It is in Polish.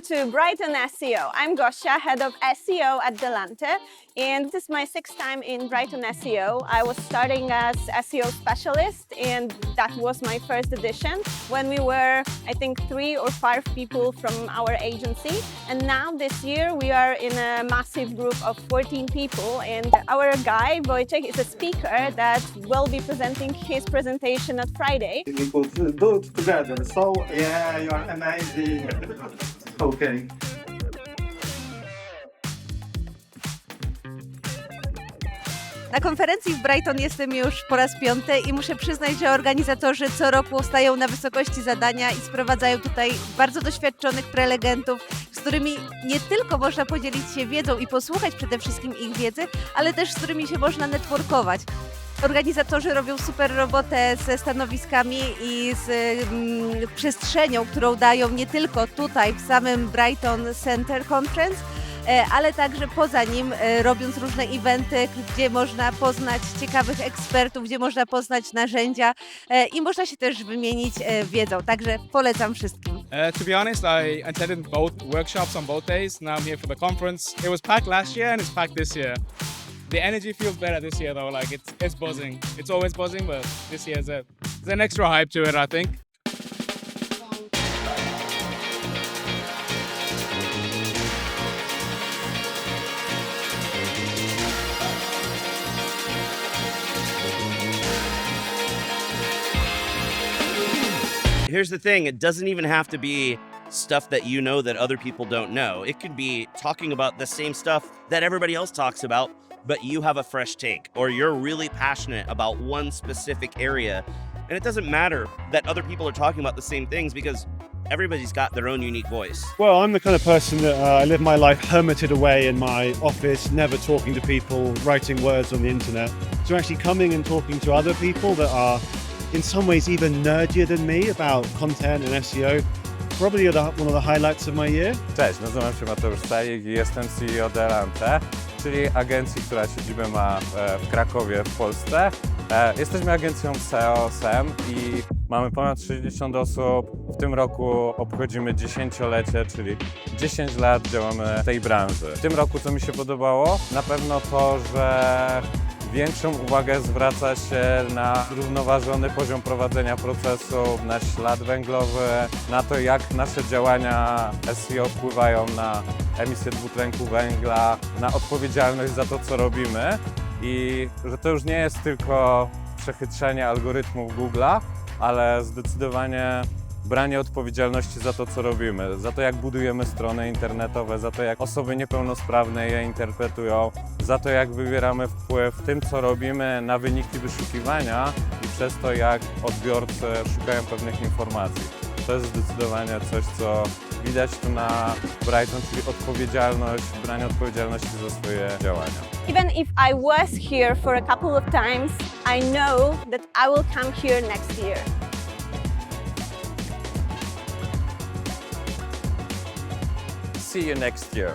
to Brighton SEO. I'm Gosia, head of SEO at Delante, and this is my sixth time in Brighton SEO. I was starting as SEO specialist, and that was my first edition when we were, I think, three or five people from our agency. And now this year we are in a massive group of 14 people, and our guy Wojciech is a speaker that will be presenting his presentation at Friday. We could do it together. So yeah, you are amazing. okay. Na konferencji w Brighton jestem już po raz piąty i muszę przyznać, że organizatorzy co roku stają na wysokości zadania i sprowadzają tutaj bardzo doświadczonych prelegentów, z którymi nie tylko można podzielić się wiedzą i posłuchać przede wszystkim ich wiedzy, ale też z którymi się można networkować. Organizatorzy robią super robotę ze stanowiskami i z mm, przestrzenią, którą dają nie tylko tutaj w samym Brighton Center Conference, e, ale także poza nim, e, robiąc różne eventy, gdzie można poznać ciekawych ekspertów, gdzie można poznać narzędzia e, i można się też wymienić wiedzą. Także polecam wszystkim. Uh, to be honest, I attended both workshops on both days. Now I'm here for the conference. It was packed last year and it's packed this year. The energy feels better this year though. Like it's it's buzzing. It's always buzzing, but this year a, there's an extra hype to it. I think. Here's the thing it doesn't even have to be stuff that you know that other people don't know. It could be talking about the same stuff that everybody else talks about, but you have a fresh take, or you're really passionate about one specific area. And it doesn't matter that other people are talking about the same things because everybody's got their own unique voice. Well, I'm the kind of person that uh, I live my life hermited away in my office, never talking to people, writing words on the internet. So actually coming and talking to other people that are in some ways even nerdier than me about content and SEO, probably one of the highlights of my year. Cześć, nazywam się Mateusz Stajek i jestem CEO Delante, czyli agencji, która siedzibę ma e, w Krakowie w Polsce. E, Jesteśmy agencją SEO, SEM i mamy ponad 60 osób. W tym roku obchodzimy dziesięciolecie, czyli 10 lat działamy w tej branży. W tym roku co mi się podobało? Na pewno to, że Większą uwagę zwraca się na zrównoważony poziom prowadzenia procesu, na ślad węglowy, na to, jak nasze działania SEO wpływają na emisję dwutlenku węgla, na odpowiedzialność za to, co robimy. I że to już nie jest tylko przechytrzenie algorytmów Google'a, ale zdecydowanie branie odpowiedzialności za to, co robimy, za to, jak budujemy strony internetowe, za to, jak osoby niepełnosprawne je interpretują, za to, jak wywieramy wpływ w tym, co robimy na wyniki wyszukiwania i przez to, jak odbiorcy szukają pewnych informacji. To jest zdecydowanie coś, co widać tu na Brighton, czyli odpowiedzialność, branie odpowiedzialności za swoje działania. Even if I was here for a couple of times, I know that I will come here next year. See you next year.